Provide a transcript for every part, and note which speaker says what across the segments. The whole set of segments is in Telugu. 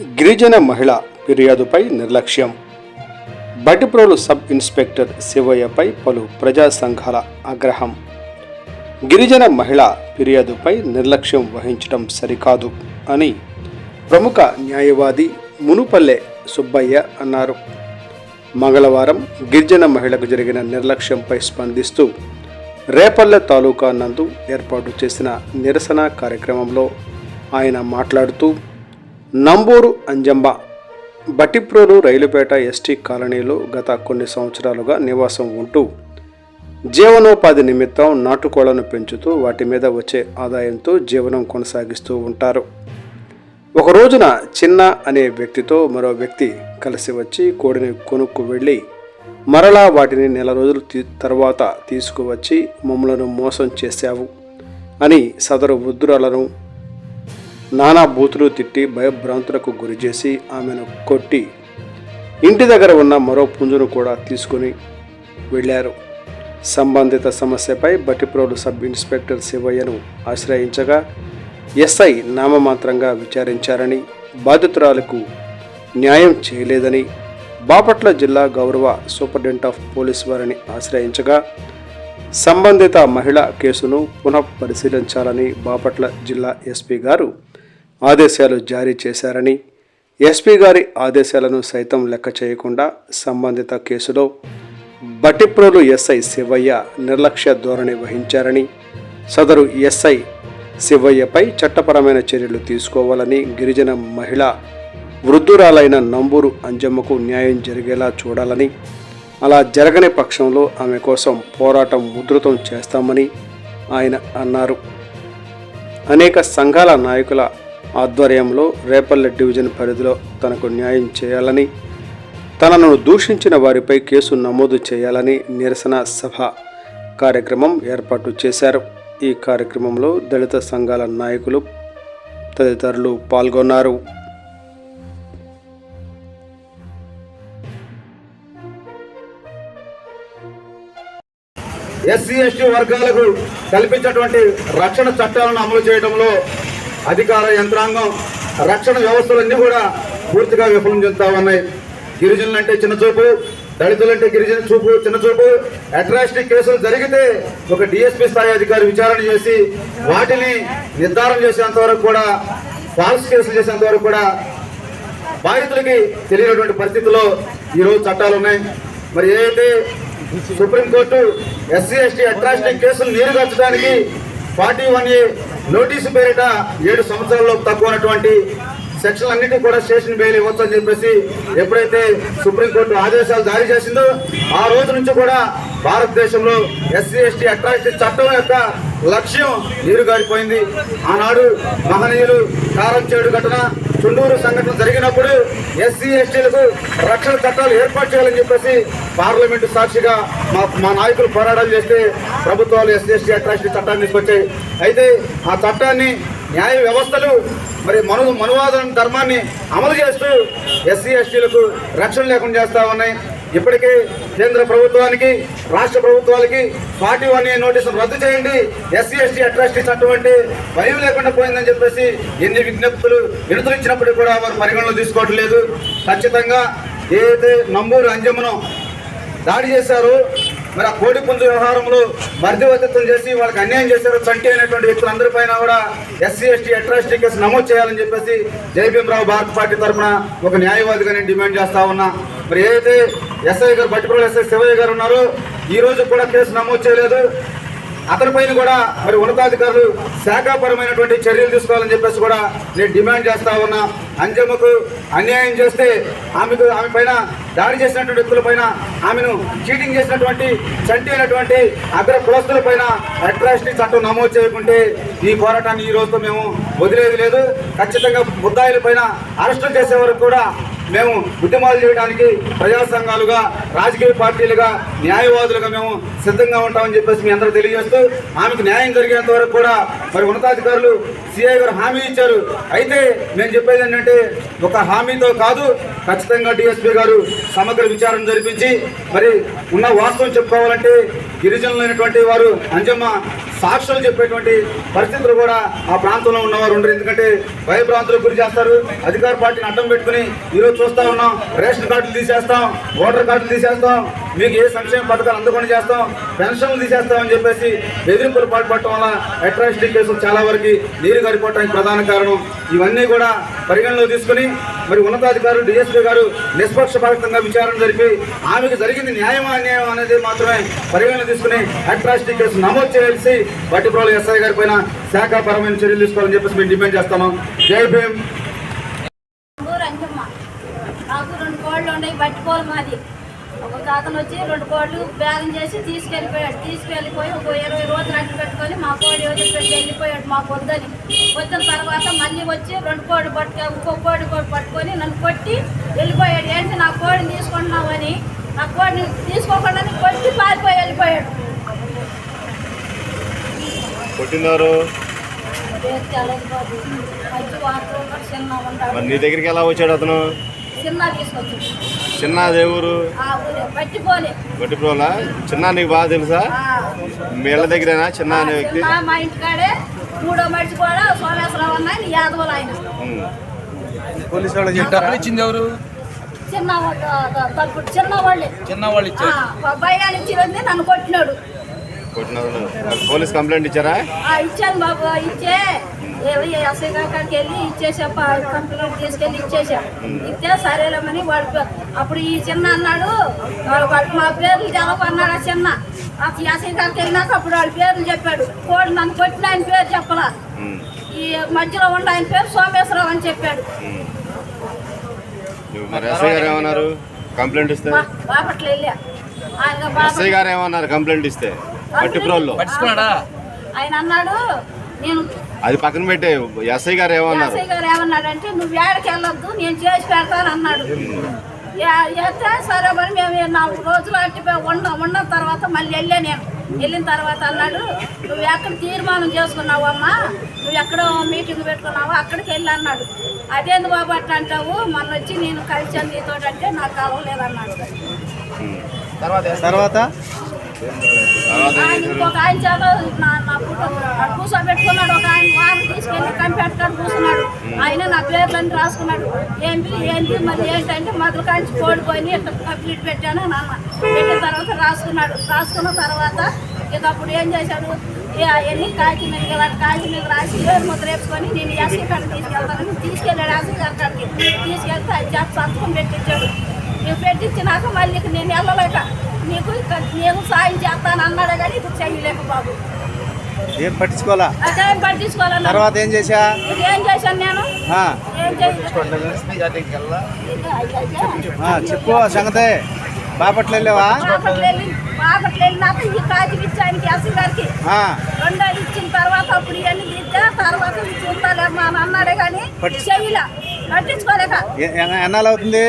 Speaker 1: గిరిజన మహిళ ఫిర్యాదుపై నిర్లక్ష్యం. బటిప్రోలు సబ్ ఇన్స్పెక్టర్ శివయ్యపై పలు ప్రజా సంఘాల ఆగ్రహం. గిరిజన మహిళ ఫిర్యాదుపై నిర్లక్ష్యం వహించడం సరికాదు అని ప్రముఖ న్యాయవాది మునుపల్లె సుబ్బయ్య అన్నారు. మంగళవారం గిరిజన మహిళకు జరిగిన నిర్లక్ష్యంపై స్పందిస్తూ రేపల్లె తాలూకా నందు ఏర్పాటు చేసిన నిరసన కార్యక్రమంలో ఆయన మాట్లాడుతూ నంబూరు అంజంబ బటిప్రోలు రైలుపేట ఎస్టీ కాలనీలో గత కొన్ని సంవత్సరాలుగా నివాసం ఉంటూ జీవనోపాధి నిమిత్తం నాటుకోళ్ళను పెంచుతూ వాటి మీద వచ్చే ఆదాయంతో జీవనం కొనసాగిస్తూ ఉంటారు. ఒక రోజున చిన్న అనే వ్యక్తితో మరో వ్యక్తి కలిసి వచ్చి కోడిని కొనుక్కు వెళ్ళి మరలా వాటిని నెల రోజుల తర్వాత తీసుకువచ్చి మమ్మలను మోసం చేశావు అని సదరు వృద్ధురాలను నానా బూతులు తిట్టి భయభ్రాంతులకు గురిచేసి ఆమెను కొట్టి ఇంటి దగ్గర ఉన్న మరో పుంజును కూడా తీసుకుని వెళ్ళారు. సంబంధిత సమస్యపై బట్టిప్రోలు సబ్ ఇన్స్పెక్టర్ శివయ్యను ఆశ్రయించగా ఎస్ఐ నామమాత్రంగా విచారించారని బాధితురాలకు న్యాయం చేయలేదని బాపట్ల జిల్లా గౌరవ సూపరింటెండెంట్ ఆఫ్ పోలీస్ వారిని ఆశ్రయించగా సంబంధిత మహిళ కేసును పునః పరిశీలించాలని బాపట్ల జిల్లా ఎస్పీ గారు ఆదేశాలు జారీ చేశారని ఎస్పీ గారి ఆదేశాలను సైతం లెక్క చేయకుండా సంబంధిత కేసులో బట్టిప్రోలు ఎస్ఐ శివయ్య నిర్లక్ష్య ధోరణి వహించారని సదరు ఎస్ఐ శివయ్యపై చట్టపరమైన చర్యలు తీసుకోవాలని గిరిజన మహిళ వృద్ధురాలైన నంబూరు అంజమ్మకు న్యాయం జరిగేలా చూడాలని అలా జరగని పక్షంలో ఆమె కోసం పోరాటం ఉధృతం చేస్తామని ఆయన అన్నారు. అనేక సంఘాల నాయకుల ఆధ్వర్యంలో రేపల్లె డివిజన్ పరిధిలో తనకు న్యాయం చేయాలని తనను దూషించిన వారిపై కేసు నమోదు చేయాలని నిరసన సభ కార్యక్రమం ఏర్పాటు చేశారు. ఈ కార్యక్రమంలో దళిత సంఘాల నాయకులు తదితరులు పాల్గొన్నారు.
Speaker 2: ఎస్సీ ఎస్టీ వర్గాలకు కల్పించినటువంటి రక్షణ చట్టాలను అమలు చేయడంలో అధికార యంత్రాంగం రక్షణ వ్యవస్థలన్నీ కూడా పూర్తిగా విఫలం చెందుతా ఉన్నాయి. గిరిజనులు అంటే దళితులంటే గిరిజన చూపు చిన్న చూపు. అట్రాసిటీ కేసులు జరిగితే ఒక డిఎస్పీ స్థాయి అధికారి విచారణ చేసి వాటిని నిర్ధారణ చేసేంత వరకు కూడా ఫాల్స్ కేసులు చేసేంత వరకు కూడా బాధితులకి తెలియనటువంటి పరిస్థితుల్లో ఈరోజు చట్టాలు ఉన్నాయి. మరి ఏదైతే సుప్రీంకోర్టు ఎస్సీ ఎస్టీ అట్రాసిటీ కేసులు నీరుగార్చడానికి ఫార్టీ వన్ ఏ నోటీసు పేరిట ఏడు సంవత్సరాల్లో తక్కువ ఉన్నటువంటి సెక్షన్లన్నింటినీ కూడా స్టేషన్ బెయిల్ ఇవ్వచ్చు అని చెప్పేసి ఎప్పుడైతే సుప్రీంకోర్టు ఆదేశాలు జారీ చేసిందో ఆ రోజు నుంచి కూడా భారతదేశంలో ఎస్సీ ఎస్టీ అట్రాసిటీ చట్టం యొక్క లక్ష్యం నీరుగారిపోయింది. ఆనాడు మహనీయులు కారం చేడు ఘటన చుండూరు సంఘటన జరిగినప్పుడు ఎస్సీ ఎస్టీలకు రక్షణ చట్టాలు ఏర్పాటు చేయాలని చెప్పేసి పార్లమెంటు సాక్షిగా మా మా నాయకులు పోరాటాలు చేస్తే ప్రభుత్వాలు ఎస్సీ ఎస్టీ అట్రాసిటీ చట్టాన్ని తీసుకొచ్చాయి. అయితే ఆ చట్టాన్ని న్యాయ వ్యవస్థలు మరి మను మనువాదం ధర్మాన్ని అమలు చేస్తూ ఎస్సీ ఎస్టీలకు రక్షణ లేకుండా చేస్తా ఉన్నాయి. ఇప్పటికే కేంద్ర ప్రభుత్వానికి రాష్ట్ర ప్రభుత్వాలకి ఫార్టీ వన్ ఏ నోటీసులు రద్దు చేయండి. ఎస్సీ ఎస్టీ అట్రాసిటీ చట్టం అంటే భయం లేకుండా పోయిందని చెప్పేసి ఎన్ని విజ్ఞప్తులు విడుదలచ్చినప్పటికీ కూడా వారు పరిగణలో తీసుకోవట్లేదు. ఖచ్చితంగా ఏదైతే నంబూరు అంజమ్మను దాడి చేశారో మరి ఆ కోడి పుంజు వ్యవహారంలో మధ్యవర్తిత్వం చేసి వాళ్ళకి అన్యాయం చేశారు చంటి అయినటువంటి వ్యక్తులందరిపైన కూడా ఎస్సీ ఎస్టీ అట్రాసిటీ కేసు నమోదు చేయాలని చెప్పేసి జయభీమరావు భారత పార్టీ తరఫున ఒక న్యాయవాదిగా నేను డిమాండ్ చేస్తా ఉన్నా. మరి ఏదైతే ఎస్ఐ గారు బట్టిప్రోలు ఎస్ఐ శివయ్య గారు ఉన్నారో ఈ రోజు కూడా కేసు నమోదు చేయలేదు. అతనిపైన కూడా మరి ఉన్నతాధికారులు శాఖాపరమైనటువంటి చర్యలు తీసుకోవాలని చెప్పేసి కూడా నేను డిమాండ్ చేస్తా ఉన్నా. అంజమ్మకు అన్యాయం చేస్తే ఆమెకు ఆమె పైన దాడి చేసినటువంటి వ్యక్తుల పైన ఆమెను చీటింగ్ చేసినటువంటి చంటి అయినటువంటి అగ్ర కులస్తుల పైన అట్రాసిటీ చట్టం నమోదు చేయకుంటే ఈ పోరాటాన్ని ఈ రోజుతో మేము వదిలేది లేదు. ఖచ్చితంగా ముద్దాయిల పైన అరెస్టులు చేసే వరకు కూడా మేము ఉద్యమాలు చేయడానికి ప్రజా సంఘాలుగా రాజకీయ పార్టీలుగా న్యాయవాదులుగా మేము సిద్ధంగా ఉంటామని చెప్పేసి మీ అందరూ తెలియజేస్తూ ఆమెకు న్యాయం జరిగేంత వరకు కూడా మరి ఉన్నతాధికారులు సిఐ గారు హామీ ఇచ్చారు. అయితే నేను చెప్పేది ఏంటంటే ఒక హామీతో కాదు ఖచ్చితంగా డిఎస్పీ గారు సమగ్ర విచారణ జరిపించి మరి ఉన్న వాస్తవం చెప్పుకోవాలంటే గిరిజనులైనటువంటి వారు అంజమ్మ సాక్షులు చెప్పేటువంటి పరిస్థితులు కూడా ఆ ప్రాంతంలో ఉన్నవారు ఉండరు. ఎందుకంటే భయభ్రాంతులకు గురి చేస్తారు. అధికార పార్టీని అడ్డం పెట్టుకుని ఈరోజు చూస్తా ఉన్నాం. రేషన్ కార్డులు తీసేస్తాం. ఓటర్ కార్డులు తీసేస్తాం. మీకు ఏ సంక్షేమ పథకాలు అందుకొని చేస్తాం పెన్షన్లు తీసేస్తామని చెప్పేసి బెదిరింపులు పాల్పడటం వల్ల అట్రాసిటీ కేసులు చాలా వరకు నీరు గారిపోవడానికి ప్రధాన కారణం. ఇవన్నీ కూడా పరిగణలో తీసుకుని మరి ఉన్నతాధికారులు డిఎస్పీ గారు నిష్పక్షపాతంగా విచారణ జరిపి ఆమెకు జరిగింది న్యాయమా అన్యాయం అనేది మాత్రమే పరిగణలో తీసుకుని అట్రాసిటీ కేసు నమోదు చేయాల్సి బట్టిప్రోలు ఎస్ఐ గారి పైన శాఖాపరమైన చర్యలు తీసుకోవాలని చెప్పేసి మేము డిమాండ్ చేస్తాము జై భీమ్.
Speaker 3: నాకు రెండు కోళ్ళు ఉన్నాయి మాది. ఒక అతను వచ్చి రెండు కోళ్ళు బేరం చేసి తీసుకెళ్ళిపోయాడు. తీసుకెళ్ళిపోయి ఒక ఇరవై రోజులు అడ్డు పెట్టుకొని మా కోడి వదిలిపెట్టి వెళ్ళిపోయాడు మా పొద్దని. వచ్చిన తర్వాత మళ్ళీ వచ్చి రెండు కోడి పట్టుక ఇంకో కోడి కోడి పట్టుకొని నన్ను కొట్టి వెళ్ళిపోయాడు. ఏంటి నా కోడిని తీసుకుంటున్నావని? నా కోడిని తీసుకోకుండా కొట్టి పారిపోయి వెళ్ళిపోయాడు.
Speaker 4: కొట్టినారు? నీ దగ్గరికి ఎలా వచ్చాడు అతను?
Speaker 3: చిన్న తీసుకొచ్చి.
Speaker 4: చిన్న దేవురు
Speaker 3: ఆ ఊరే పట్టిపోలే
Speaker 4: గొట్టిప్రోలా చిన్న నీకు బాగా తెలుసా? మీ ఇళ్ళ దగ్గరేనా చిన్న అనే వ్యక్తి?
Speaker 3: మా ఇంటికాడే మూడో మనిషి కూడా సోమేశ్వరరావు అన్న యాదవులు ఆయన.
Speaker 5: పోలీసు వాళ్ళు చెప్పారు? ఇచ్చింది ఎవరు?
Speaker 3: చిన్న చిన్న వాళ్ళే.
Speaker 5: చిన్న వాళ్ళు ఇచ్చారు.
Speaker 3: ఇచ్చిరంది నన్ను కొట్టినాడు.
Speaker 4: కొట్టినారు మరి పోలీస్ కంప్లైంట్ ఇచ్చారా?
Speaker 3: ఆ ఇచ్చాను బాబు ఇచ్చే. ఎస్ఐ కాడికి వెళ్ళి ఇచ్చేసా కంప్యూటర్ తీసుకెళ్ళి ఇచ్చేసా. ఇస్తే సరేలేమని వాడు అప్పుడు ఈ చిన్న అన్నాడు వాడు మా పేర్లు తెలపన్నాడు ఆ చిన్న. ఆ ఎస్ఐ కాడికి వెళ్ళినాక అప్పుడు వాడి పేర్లు చెప్పాడు. కోడి నన్ను కొట్టిన ఆయన పేరు చెప్పలా. ఈ మధ్యలో ఉన్న ఆయన పేరు సోమేశ్వరరావు అని చెప్పాడు.
Speaker 4: ఏమన్నారు? కంప్లైంట్ ఇస్తే?
Speaker 3: బాపట్ల వెళ్ళా. ఆయన
Speaker 4: ఎస్ఐ గారు ఏమన్నారు? కంప్లైంట్ ఇస్తే.
Speaker 3: ఆయన అన్నాడు నేను
Speaker 4: అది పక్కన పెట్టే ఎస్ఐ గారు ఏమన్నారు?
Speaker 3: ఎస్ఐ గారు ఏమన్నాడంటే నువ్వు ఏడకి వెళ్ళొద్దు నేను చేసి పెడతాను అన్నాడు. ఏ- అయితే సరే మరి మేము నాలుగు రోజులు అట్టి ఉన్న ఉన్న తర్వాత మళ్ళీ వెళ్ళా నేను. వెళ్ళిన తర్వాత అన్నాడు నువ్వు ఎక్కడ తీర్మానం చేసుకున్నావు అమ్మా? నువ్వు ఎక్కడో మీటింగ్ పెట్టుకున్నావు? అక్కడికి వెళ్ళి అన్నాడు. అదేంది బాబు అట్లా అంటావు? మొన్న వచ్చి నేను కలిసాను నీతో అంటే నాకు కలవలేదు అన్నాడు
Speaker 5: తర్వాత
Speaker 4: తర్వాత?
Speaker 3: ఆయన ఇంకొక ఆయన చేత నా కూర్చోబెట్టుకున్నాడు ఒక ఆయన వారిని తీసుకెళ్ళి కంపెట్టుకొని కూర్చున్నాడు ఆయన నా పేర్లన్నీ రాసుకున్నాడు. ఏంటి ఏంటి మరి ఏంటంటే మొదలు కాంచి కోడిపోయి కంప్లీట్ పెట్టాను అని అన్న. పెట్టిన తర్వాత రాసుకున్నాడు. రాసుకున్న తర్వాత ఇక అప్పుడు ఏం చేశాడు? ఏ అవన్నీ కాకి మీద ఇలాంటి కాకి మీద రాసి ముద్ర వేసుకొని నేను ఎస్సీ కాడ తీసుకెళ్తానని తీసుకెళ్ళాడు ఎస్సీ కాడికి. తీసుకెళ్తే అది చేత సంతకం పెట్టించాడు. నువ్వు పెట్టించినాక మళ్ళీ నేను వెళ్ళలేక నీకు నేను సాయం చేస్తాను అన్నాడే కానీ ఇప్పుడు చేయలేక బాబు.
Speaker 5: ఏం పట్టించుకోవాలా?
Speaker 3: అదేం పట్టించుకోవాలన్నా
Speaker 5: తర్వాత ఏం చేశా?
Speaker 3: ఏం చేశాను నేను?
Speaker 5: చెప్పు సంగతే. బాపట్ల వెళ్ళావా?
Speaker 3: బాపట్ల వెళ్ళి బాపట్ల వెళ్ళినాక ఈ కాకి ఇచ్చి ఆయనకి ఎస్సీ గారికి.
Speaker 5: ఆ,
Speaker 3: రెండో ఇచ్చిన తర్వాత అప్పుడు ఇవన్నీ తీస్తే తర్వాత చూస్తాలేమ్మా అని అన్నాడే కానీ చెయ్యలే
Speaker 5: ఎన్నాళ్ళు అవుతుంది?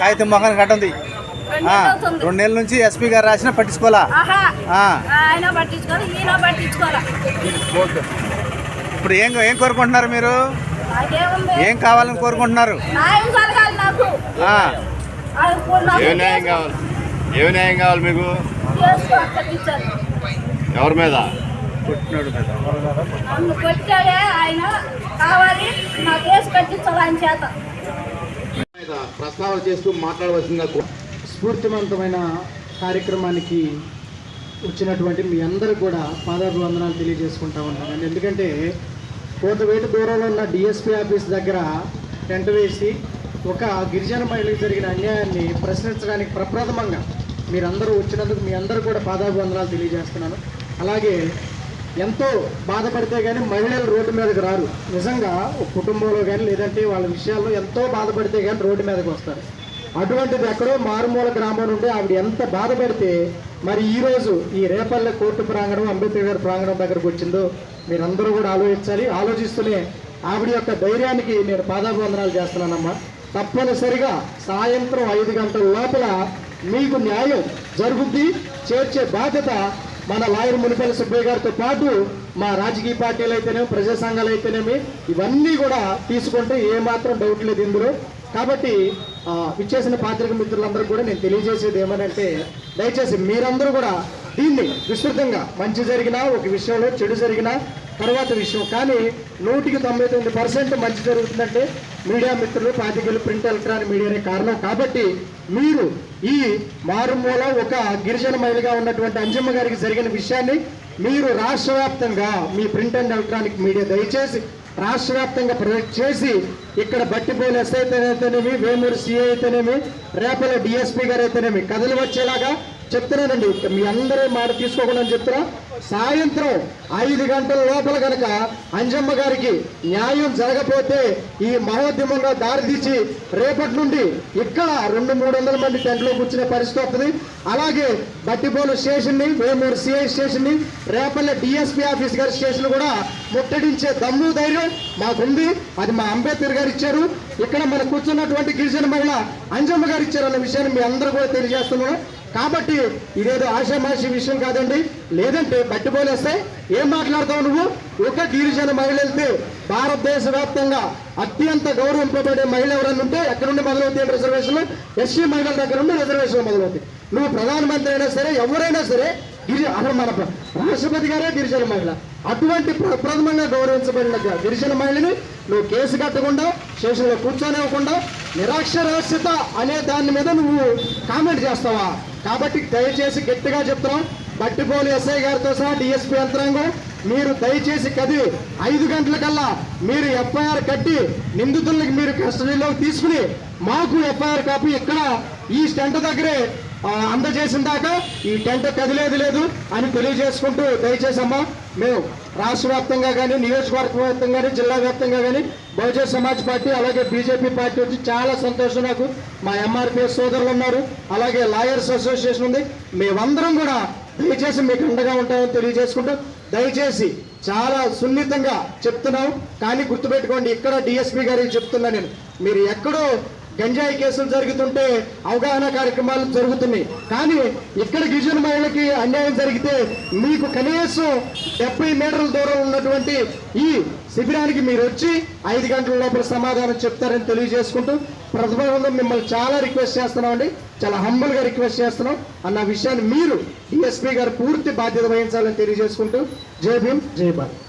Speaker 5: కాగితం మొఖానికి కట్టుంది
Speaker 3: రెండు నెలలు అవుతుంది.
Speaker 5: రెండు నెలల నుంచి ఎస్పీ గారు రాసినా పట్టించుకోవాలా?
Speaker 3: ఆహా.
Speaker 5: ఆ.
Speaker 3: ఆయన పట్టించుకోవాలి ఈయన పట్టించుకోవాలా?
Speaker 5: ఇప్పుడు ఏం ఏం కోరుకుంటున్నారు మీరు? ఏం కావాలని కోరుకుంటున్నారు?
Speaker 4: ఏ న్యాయం కావాలి? ఏ న్యాయం కావాలి మీకు? ఎవరి మీద?
Speaker 3: నన్ను కొట్టాడే ఆయన కావాలి నా కేసు కట్టించాలి ఆయన చేత.
Speaker 2: ప్రస్తావన చేస్తూ మాట్లాడవలసిందిగా
Speaker 6: స్ఫూర్తివంతమైన కార్యక్రమానికి వచ్చినటువంటి మీ అందరికి కూడా పాదాభివందనాలు తెలియజేసుకుంటా ఉన్నాను. ఎందుకంటే కోతవేటు దూరంలో ఉన్న డిఎస్పీ ఆఫీస్ దగ్గర టెంట్ వేసి ఒక గిరిజన మహిళకు జరిగిన అన్యాయాన్ని ప్రశ్నించడానికి ప్రప్రథమంగా మీరందరూ వచ్చినందుకు మీ అందరూ కూడా పాదాభివందనాలు తెలియజేస్తున్నాను. అలాగే ఎంతో బాధపడితే కానీ మహిళలు రోడ్డు మీదకి రారు. నిజంగా ఒక కుటుంబంలో కానీ లేదంటే వాళ్ళ విషయాల్లో ఎంతో బాధపడితే కానీ రోడ్డు మీదకి వస్తారు. అటువంటిది ఎక్కడో మారుమూల గ్రామం నుండి ఆవిడ ఎంత బాధపడితే మరి ఈరోజు ఈ రేపల్లె కోర్టు ప్రాంగణం అంబేద్కర్ గారి ప్రాంగణం దగ్గరకు వచ్చిందో మీరందరూ కూడా ఆలోచించాలి. ఆలోచిస్తూనే ఆవిడ యొక్క ధైర్యానికి నేను పాదాభివందనాలు చేస్తున్నానమ్మా. తప్పనిసరిగా సాయంత్రం ఐదు గంటల లోపల మీకు న్యాయం జరుగుద్ది చేర్చే బాధ్యత మన లాయర్ మునిపల్లి సుబ్బయ్య గారితో పాటు మా రాజకీయ పార్టీలు అయితేనేమి ప్రజా సంఘాలు అయితేనేమి ఇవన్నీ కూడా తీసుకుంటే ఏమాత్రం డౌట్ లేదు ఇందులో. కాబట్టి ఇచ్చేసిన పాత్రిక మిత్రులందరూ కూడా నేను తెలియజేసేది ఏమనంటే దయచేసి మీరందరూ కూడా దీన్ని విస్తృతంగా మంచి జరిగినా ఒక విషయంలో చెడు జరిగినా తర్వాత విషయం. కానీ నూటికి తొంభై తొమ్మిది పర్సెంట్ మంచి జరుగుతుందంటే మీడియా మిత్రులు పాతికలు ప్రింట్ ఎలక్ట్రానిక్ మీడియానే కారణం. కాబట్టి మీరు ఈ మారుమూల ఒక గిరిజన మహిళగా ఉన్నటువంటి అంజమ్మ గారికి జరిగిన విషయాన్ని మీరు రాష్ట్ర మీ ప్రింట్ అండ్ ఎలక్ట్రానిక్ మీడియా దయచేసి రాష్ట్ర వ్యాప్తంగా ప్రొజెక్ట్ చేసి ఇక్కడ బట్టిపోయిన ఎస్ఐ అయితేనేమి వేమూరు సిఐ అయితేనేమి రేపల డిఎస్పీ గారు అయితేనేమి కథలు వచ్చేలాగా చెప్తున్నానండి. మీ అందరూ మాట తీసుకోకుండా చెప్తున్నా. సాయంత్రం ఐదు గంటల లోపల కనుక అంజమ్మ గారికి న్యాయం జరగపోతే ఈ మహోద్యమంలో దారితీసి రేపటి నుండి ఇక్కడ రెండు మూడు వందల మంది టెంట్లో కూర్చునే పరిస్థితి వస్తుంది. అలాగే బట్టిపోలు స్టేషన్ని వేమూరు సిఐ స్టేషన్ని రేపల్లె డిఎస్పీ ఆఫీస్ గారి స్టేషన్ కూడా ముట్టడించే దమ్ము ధైర్యం మాకుంది. అది మా అంబేద్కర్ గారు ఇచ్చారు. ఇక్కడ మన కూర్చున్నటువంటి గిరిజన మహిళ అంజమ్మ గారు ఇచ్చారు అన్న విషయాన్ని మీ అందరూ కూడా తెలియజేస్తున్నాను. కాబట్టి ఇదేదో ఆశామాషి విషయం కాదండి. లేదంటే బట్టిపోలేస్తే ఏం మాట్లాడతావు నువ్వు? ఒక గిరిజన మహిళ వెళ్తే భారతదేశ వ్యాప్తంగా అత్యంత గౌరవింపబడే మహిళ ఎవరన్నా ఉంటే ఎక్కడ నుండి మొదలవుతాయి రిజర్వేషన్ ఎస్సీ మహిళల దగ్గర నుండి రిజర్వేషన్ మొదలవుతాయి. నువ్వు ప్రధానమంత్రి అయినా సరే ఎవరైనా సరే గిరి అసలు మన రాష్ట్రపతి గారే గిరిజన మహిళ. అటువంటి ప్ర- ప్రథమంగా గౌరవించబడిన గిరిజన మహిళని నువ్వు కేసు కట్టకుండా స్టేషన్లో కూర్చొనివ్వకుండా నిరాక్షరాస్యత అనే దాని మీద నువ్వు కామెంట్ చేస్తావా? కాబట్టి దయచేసి గట్టిగా చెప్తున్నాం. బట్టిపోలి ఎస్ఐ గారితో సహా డిఎస్పీ యంత్రాంగం మీరు దయచేసి కది ఐదు గంటలకల్లా మీరు ఎఫ్ఐఆర్ కట్టి నిందితులకు మీరు కస్టడీలోకి తీసుకుని మాకు ఎఫ్ఐఆర్ కాపీ ఇక్కడ ఈ స్టెంట్ దగ్గరే అందజేసిన దాకా ఈ టెంట్ కదిలేదు లేదు అని తెలియజేసుకుంటూ దయచేసి అమ్మా మేము రాష్ట్ర వ్యాప్తంగా కానీ నియోజకవర్గ వ్యాప్తంగా కానీ జిల్లా వ్యాప్తంగా కానీ బహుజన సమాజ్ పార్టీ అలాగే బీజేపీ పార్టీ వచ్చి చాలా సంతోషం నాకు. మా ఎంఆర్పిఎస్ సోదరులు ఉన్నారు అలాగే లాయర్స్ అసోసియేషన్ ఉంది. మేమందరం కూడా దయచేసి మీకు అండగా ఉంటామని తెలియజేసుకుంటూ దయచేసి చాలా సున్నితంగా చెప్తున్నాం. కానీ గుర్తుపెట్టుకోండి ఇక్కడ డిఎస్పీ గారికి చెప్తున్నా నేను. మీరు ఎక్కడో గంజాయి కేసులు జరుగుతుంటే అవగాహన కార్యక్రమాలు జరుగుతున్నాయి. కానీ ఇక్కడ గిరిజన మహిళకి అన్యాయం జరిగితే మీకు కనీసం డెబ్బై మీటర్ల దూరం ఉన్నటువంటి ఈ శిబిరానికి మీరు వచ్చి ఐదు గంటల లోపల సమాధానం చెప్తారని తెలియజేసుకుంటూ ప్రతిభంలో మిమ్మల్ని చాలా రిక్వెస్ట్ చేస్తున్నామండి. చాలా హంబుల్గా రిక్వెస్ట్ చేస్తున్నాం. అన్న విషయాన్ని మీరు డిఎస్పీ గారు పూర్తి బాధ్యత వహించాలని తెలియజేసుకుంటూ జై భీమ్ జై భారత్.